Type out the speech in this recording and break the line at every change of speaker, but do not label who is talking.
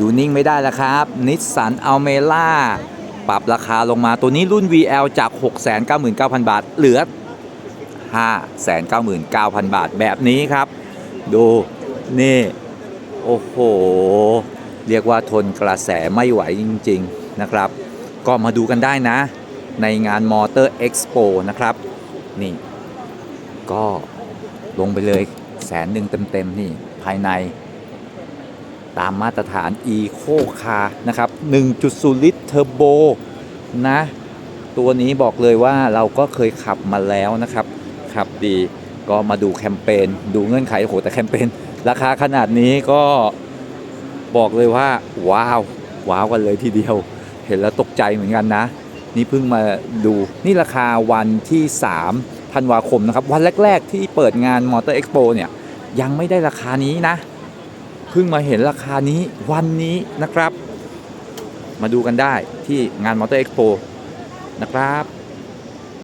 อยู่นิ่งไม่ได้แล้วครับนิสสันอัลเมล่าปรับราคาลงมาตัวนี้รุ่น VL จาก 699,000 บาท เหลือ 599,000 บาทแบบนี้ครับ ดูนี่ โอ้โห เรียกว่าทนกระแสไม่ไหวจริง ๆนะครับ ก็มาดูกันได้นะ ในงานมอเตอร์เอ็กซ์โปนะครับ นี่ ก็ลงไปเลยแสนหนึ่งเต็ม ๆ นี่ ภายใน ตามมาตรฐาน Eco Car นะครับ 1.0 ลิตรเทอร์โบนะ ตัวนี้บอกเลยว่าเราก็เคยขับมาแล้วนะครับ ขับดีก็มาดูแคมเปญดูเงื่อนไขโอ้โหแต่แคมเปญราคาขนาดนี้ก็บอกเลยว่า ว้าว ว้าวกันเลยทีเดียว เห็นแล้วตกใจเหมือนกันนะ นี่เพิ่งมาดูนี่ราคาวันที่ 3 ธันวาคมนะครับ วันแรก ๆ ที่เปิดงานมอเตอร์เอ็กซ์โปเนี่ยยังไม่ได้ราคานี้นะ เพิ่งมาเห็นราคานี้วันนี้นะครับ มาดูกันได้ที่งานมอเตอร์เอ็กซ์โปนะครับ